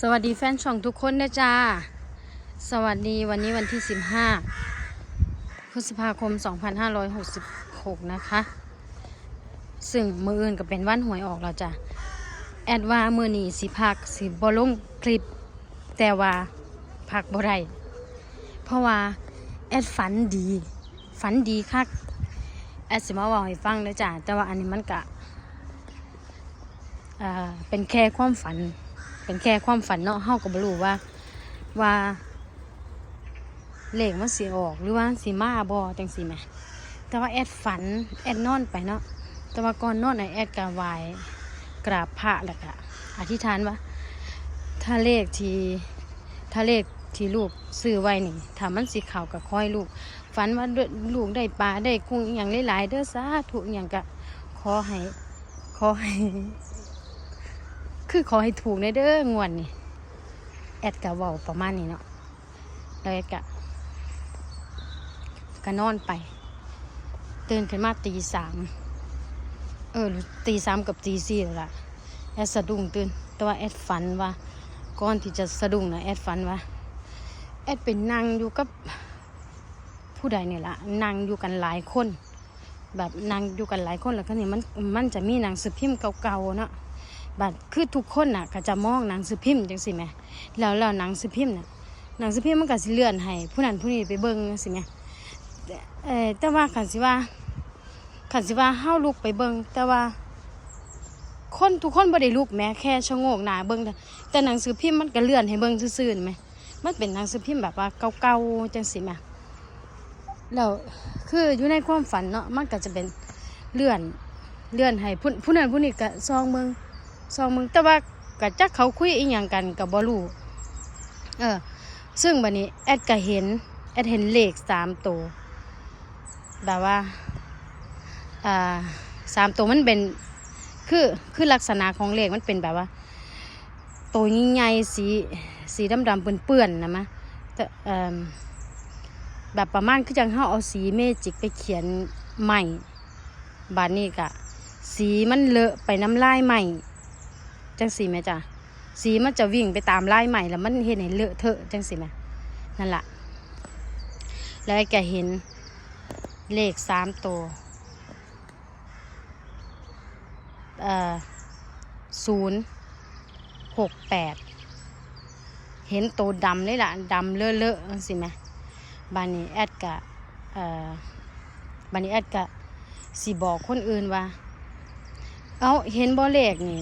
สวัสดีแฟนช่องทุกคนนะจ้า สวัสดีวันนี้วันที่ 15 พฤษภาคม 2566 นะคะ ซึ่งมืออื่นก็เป็นวันหวยออกแล้วจ้ะ แอดว่ามือนีสิพักสิบอลงคลิป แต่ว่าพักบ่ได้เพราะว่าแอดฝันดี ฝันดีคัก แอดสิมาบอกให้ฟังเลยจ้ะ แต่ว่าอันนี้มันกะอ่าเป็นแค่ความฝัน เป็นแค่ความฝันเนาะเฮาก็บ่รู้ว่า ว่าเลขมันสิออกหรือว่าสิมาบ่จังซี่แหมแต่ว่าแอดฝันแอดนอนไปเนาะแต่ว่าก่อนนอนน่ะแอดก็ไหว้กราบพระแล้วก็อธิษฐานว่า ถ้าเลขที่ถ้าเลขที่ลูกซื้อไว้นี่ถ้ามันสิเข้าก็ขอให้ลูก ฝันว่าลูกได้ปลาได้กุ้งอย่างหลายๆเด้อสาธุอย่างก็ขอให้ขอให้ คือขอให้ถูกในเด้องวดนี่แอดกะเว้าประมาณนี้เนาะแล้วแอดกะก็นอนไป ตื่นขึ้นมาตีสามเออตีสามกับตีสี่แล้วล่ะแอดสะดุ้งตื่น แต่ว่าแอดฝันว่าก่อนที่จะสะดุ้งนะแอดฝันว่าแอดเป็นนั่งอยู่กับผู้ใดเนี่ยละนั่งอยู่กันหลายคน แบบนั่งอยู่กันหลายคนแล้วก็นี่มันมันจะมีหนังสือพิมพ์เก่าๆเนาะ บัดคือทุกคนน่ะก็จะมองหนังสือพิมพ์จังสิแหมแล้วแล้วหนังสือพิมพ์น่ะหนังสือพิมพ์มันก็สิเลื่อนให้ผู้นั้นผู้นี้ไปเบิ่งจังสิแม่เออแต่ว่าคันสิว่าคันสิว่าเฮาลุกไปเบิ่งแต่ว่า คนทุกคนบ่ได้ลุกแม้แค่ชะโงกหน้าเบิ่งแต่หนังสือพิมพ์มันก็เลื่อนให้เบิ่งซื่อๆแหมมันเป็นหนังสือพิมพ์แบบว่าเก่าๆจังสิแหมแล้วคืออยู่ในความฝันเนาะมันก็จะเป็นเลื่อนเลื่อนให้ผู้ผู้นั้นผู้นี้ก็ซองเบิ่ง สองมึงแต่ว่ากะจักเขาคุยอีหยังกันกับบอลูเออ ซึ่งบันนี้แอดก็เห็น แอดเห็นเลขสามตัวแบบว่าอ่าสามตัวมันเป็นคือคือลักษณะของเลขมันเป็นแบบว่าตัวใหญ่ๆสีสีดำๆเปื้อนๆนะมะแต่เอ่อแบบประมาณคือจังเฮาเอาสีเมจิกไปเขียนใหม่บานนี้กะสีมันเลอะไปน้ำลายใหม่ จังสีไหมจ้ะสีมันจะวิ่งไปตามลายใหม่แล้วมันเห็นให้เลอะเทอะจังสีไหมนั่นแหละแล้วไอ้แกเห็นเลขสามตัวเอ่อศูนย์หกแปดเห็นตัวดำเลยล่ะดำเลอะเลอะจังสีไหมบานี้แอดกะเอ่อบานี้แอดกะสีบอกคนอื่นว่า เอาเห็นบ่เลขนี่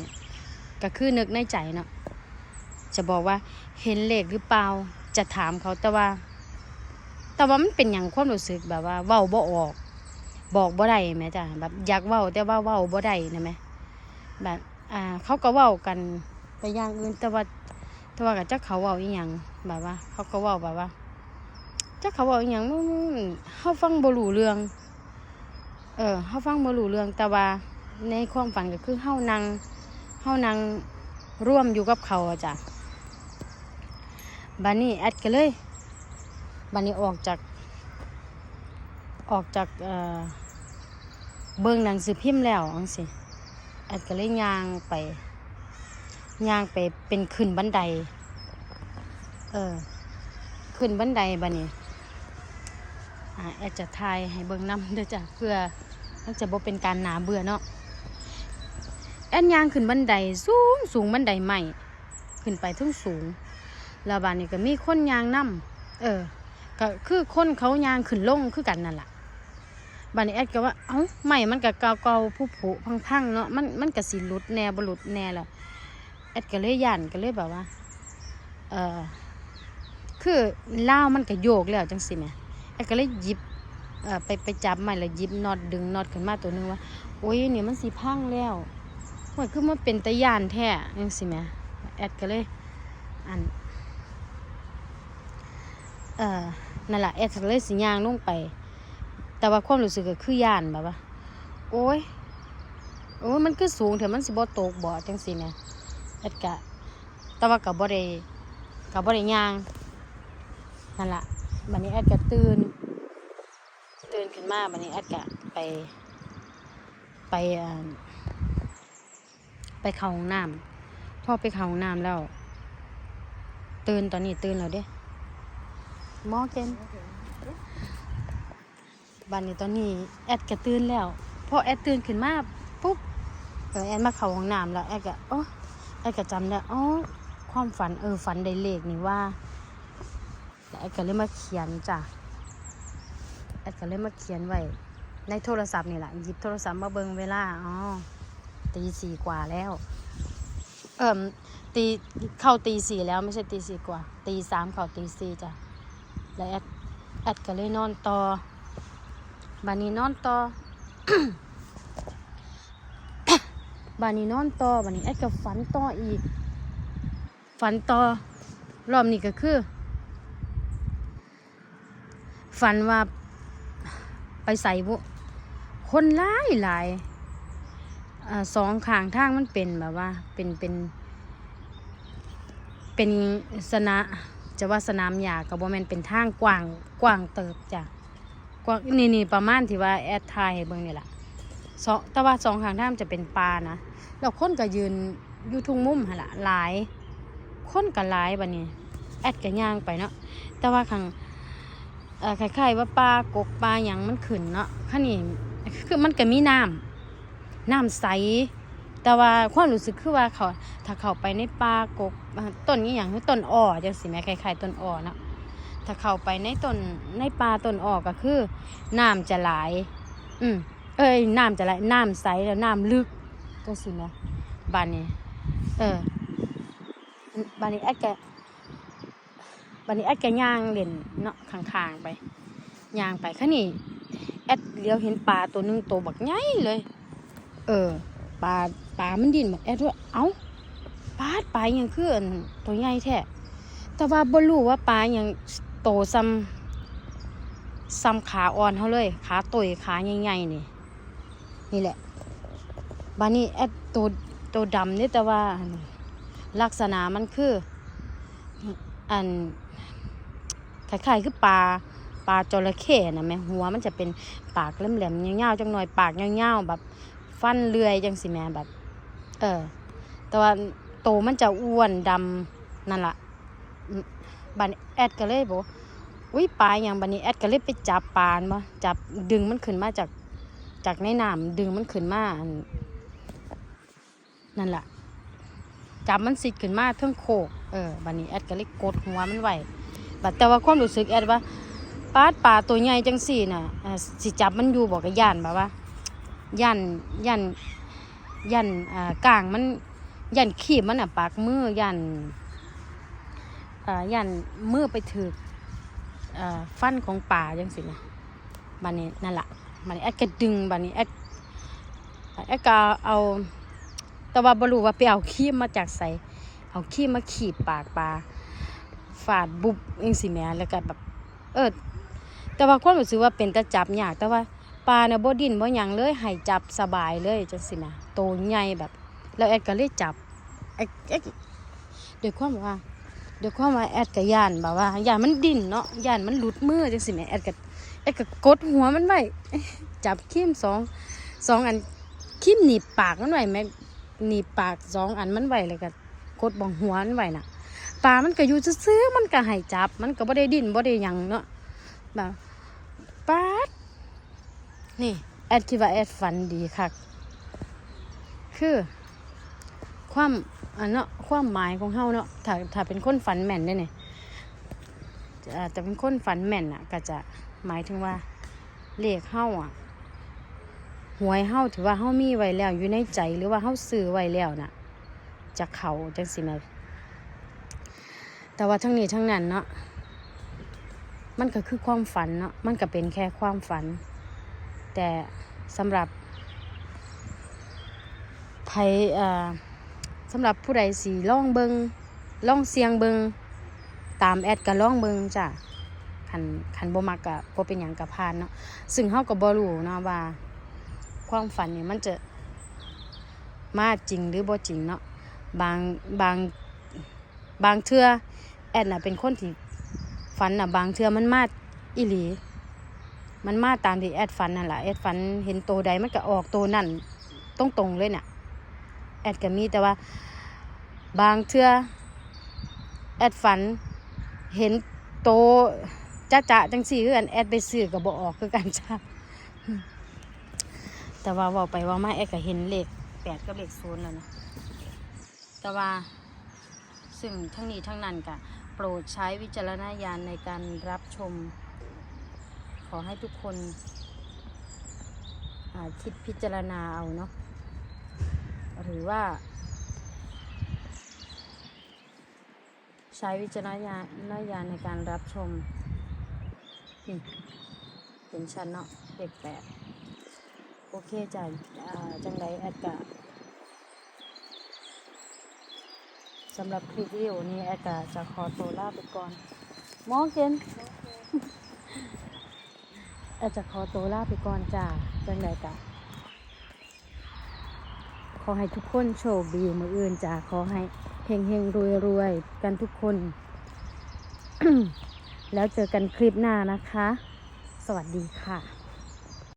ก็คือนึกในใจเนาะจะบอกว่าเห็นเลขหรือเปล่าจะถามเขาแต่ว่า แต่ว่ามันเป็นอย่างความรู้สึกแบบว่าเว้าบ่ออก บอกบ่ได้ไหมจ้ะแบบอยากเว้าแต่ว่าเว้าบ่ได้นะไหมแบบอ่าเขาก็เว้ากันไปอย่างอื่นแต่ว่าแต่ว่ากับเจักเขาเว้าอีหยังแบบว่า เขาก็เว้าแบบว่าเจักเขาเว้าอีหยังมันเฮาฟังบ่รู้เรื่อง เออเฮาฟังบ่รู้เรื่องแต่ว่าในความฝันก็คือเฮานั่ง เฮานั่งร่วมอยู่กับเขาจ้ะบานนี้แอดก็เลยบานนี้ออกจาก ออกจากเอ่อเบิ่งหนังสือพิมพ์แล้วอังสิแอดก็เลยย่างไปย่างไปเป็นขึ้นบันได เออ ขึ้นบันไดบานนี้อ่แอดจะทายให้เบิ่งน้ำเด้อจ้ะเพื่อมันจะบ่เป็นการหนาเบื่อเนาะ แอนยางขึ้นบันไดสูงสูงบันไดใหม่ ขึ้นไปทั้งสูงแล้วบานนี้ก็มีคนยางนํเออ ก็คือคนเขายางขึ้นลงคือกันนั่นแหละบานนี้แอดก็ว่าเอ้าใหม่มันก็เกาเกาผู้ผุพังๆเนาะมันมันก็สิหลุดแน่บหลุดแน่แล้วแอดก็เลยย่านก็เลยแบบว่า เออคือเล่ามันก็โยกแล้วจังสิแม่แอดก็เลยหยิบเออไปไปจับใหม่แล้วยิบน็อตดึงน็อตขึ้นมาตัวหนึงว่า โอ้ยเนี่ยมันสิพังแล้ว มันคือมันเป็นตะยานแท้ยังสิแม่แอดก็เลย อัน เอ่อนั่นแหละแอดก็เลยสิยางลงไป แต่ว่าความรู้สึกก็คือยานแบบว่า โอ้ยโอ้ยมันคือสูงเถอะมันสิบ่ตกบ่จังสิแม่แอดกะแต่ว่ากับบ่ได้กับบ่ได้ยางนั่นแหละบัดนี้แอดก็ตื่นตื่นขึ้นมาบัดนี้แอดกะไป ไปอ่า ไปเข้าห้องน้ำพอไปเข้าห้องน้ำแล้ว ตื่นตอนนี้ตื่นแล้วเด้มอเกนบันนี้ตอนนี้แอดก็ตื่นแล้วพอแอดตื่นขึ้นมาปุ๊บเออแอดมาเข้าห้องน้ำแล้วแอดก็โอ้แอดก็จำได้อ๋อความฝันเออฝันได้เลขนี่ว่าแล้วแอดก็เลยมาเขียนจ้ะแอดก็เลยมาเขียนไว้ในโทรศัพท์นี่แหละหยิบโทรศัพท์มาเบิงเวลาอ๋อ ตีสี่กว่าแล้ว เอ่มตีเข้าตีสี่แล้วไม่ใช่ตีสี่กว่า ตีสามเข้าตีสี่จ้ะแล้วแอดแอดก็เลยนอนต่อบานนี้นอนต่อบานนี้นอนต่อบานนี้แอดก็ฝันต่ออีก ฝันต่อรอบนี้ก็คือ ฝันว่าไปใส่บุคนหลายหลาย สองข้างทางมันเป็นแบบว่า เป็นเป็น เป็นสนะจะว่าสนามหญ้ากับโบแมนเป็นทางกว้างกว้างเติบจ้ะกว้างนี่นี่ประมาณที่ว่าแอดทายให้เบิ่งนี่แหละสองแต่ว่าสองข้างทางจะเป็นป่านะแล้วคนก็ยืนอยู่ทุ่งมุมหละหลาย คนก็หลายบัดนี้ แอดก็ย่างไปเนาะแต่ว่าข้างคล้ายๆว่าปลากกปลาหยังมันขึ้นเนาะข้านี่คือมันก็มีน้ำ น้ำใส แต่ว่าความรู้สึกคือว่าเขาถ้าเข้าไปในป่ากกต้นนี้อย่างคือต้นอ้อจังสิแม่คล้ายๆต้นอ้อนะถ้าเข้าไปในต้นในป่าต้นอ้อก็คือน้ำจะไหลายอืมเอ้ยน้ำจะไหลน้ำใสแล้วน้ำลึกจังสิแม่บ้านนี้เออบ้านนี้แอดแกบ้านนี้แอดแกย่างเล่นเนาะข้างๆไปย่างไปคันนี้แอดเลี้ยวเห็นปลาตัวหนึงตัวบักใหญ่เลย เออปลาปลามันดินแบบแอดว่าเอ้าปลาปลาอหยังคืออันตัวใหญ่แท้แต่ว่าบ่รู้ว่าปลาอหยังโตซ้ำซ้ำขาอ่อนเขาเลยขาตุยขาใหญ่ๆนี่นี่แหละบานี้แอดตัวตัวดำนี่แต่ว่าลักษณะมันคืออันคล้ายๆคือปลาปลาจระเข้นะแม่หัวมันจะเป็นปากแหลมๆยาวๆจังหน่อยปากยาวๆแบบ ฟันเลื่อยจังสิแม่แบบ เออ แต่ว่าโตมันจะอ้วนดำนั่นละ่ะบันี้แอดก็เลยบอกอุ้ยปลาอย่างบัดนี้แอดก็เลยไปจับปลามาจับดึงมันขึ้นมาจากจากในน้ำดึงมันขึ้นมานั่นแหละจับมันสิขึ้นมาเทิงโคกเออบัดนี้แอดก็เลยกดหัวมันไว้บัดแต่ว่าความรู้สึกแอดว่าปลาปลาตัวใหญ่จังสี่น่ะอ่าสิจับมันอยู่บอกกับย่านแบบว่า ยันยันยันอ่ากลางมันยันขีบมันอะปากมือยันอ่ายันมือไปถืออ่าฟันของป่าจังสินะบันนี้นั่นแหละบันนี้แอดก็ดึงบันนี้แอดแอดก็เอาแต่ว่าบรูว่าไปเอาขีบมาจากใสเอาขีบมาขีบปากปลาฝาดบุบเองสิแม่แล้วก็แบบเออแต่ว่าความรู้สึกว่าเป็นตะจับยากแต่ว่า ปลาเนี่ยบ่ดินบ่หยังเลยให้จับสบายเลยจังซี่นะโตใหญ่แบบ แล้วแอดก็เลยจับแอดแอดด้วยความว่าด้วยวความว่าแอดก็ย่านแบบว่าย่านมันดินเนาะย่านมันหลุดมือจังซี่แหมแอดก็แอดก็กดหัวมันไว้จับคีมสองสองอันคีมหนีบปากมันไว้แม่หนีบปากสองอันมันไว้เลยก็กดบ่งหัวมันไว้น่ะปลามันก็อยู่ซื่อมันก็ให้จับ มันก็บ่ได้ดิ้นบ่ได้หยังเนาะแบบปลา นี่ แอดคิดว่าแอดฝันดีค่ะคือ ความอันเนาะความหมายของเฮาเนาะถ้าถ้าเป็นคนฝันแม่นได้เนี่ยอ่าแต่เป็นคนฝันแม่นอะ ก็จะหมายถึงว่าเลขเฮาอะหวยเฮาถือว่าเฮามีไว้แล้วอยู่ในใจหรือว่าเฮาซื้อไว้แล้วน่ะจะเขาจังสิแม่แต่ว่าทั้งนี้ทั้งนั้นเนาะมันก็คือความฝันเนาะมันก็เป็นแค่ความฝัน แต่สำหรับไพ่สำหรับผู้ใดสีล่องเบิงล่องเสียงเบิงตามแอดกับล่องเบิงจ้ะคันคันบ่มักกับบ่เป็นหยังกับพานเนาะซึ่งเฮาก็บ่รู้เนาะว่า ความฝันเนี่ยมันจะมาจริงหรือบ่จริงเนาะบางบางบางเทื่อแอดน่ะเป็นคนที่ฝันน่ะบางเทื่อมันมาอีหลี มันมาตามที่แอดฟันนั่นแหละแอดฟันเห็นโตใดมันก็ออกโตนั่นตรงตรงๆเลยเนี่ยแอดก็มีแต่ว่า บางเทื่อแอดฝัน เห็นโตจ้าจะจังสี่คือกันแอดไปซื้อกับบออกคือกันจ้าแต่ว่าว่าไปว่ามาแอดก็เห็นเลขแปดกับเลขศูนย์แล้วนะแต่ว่าซึ่งทั้งนี้ทั้งนั้นก็โปรดใช้วิจารณญาณในการรับชม อให้ทุกคนคิดพิจารณาเอาเนาะหรือว่า ใช้วิจารณญาณญาณในการรับชมนี่เห็นชันเนาะเด็กแปดโอเคจ้ะอ่าจังไรแอดกะสำหรับคลิปวิดีโอนี้แอดกะจะขอตัวลาไปก่อน มองเกน อดจะขอตัวลาไปก่อนจ้าจังไรกะขอให้ทุกคนโชคดีมืออื่นจ้าขอให้เฮงเฮงรวยรวยกันทุกคน แล้วเจอกันคลิปหน้านะคะ สวัสดีค่ะ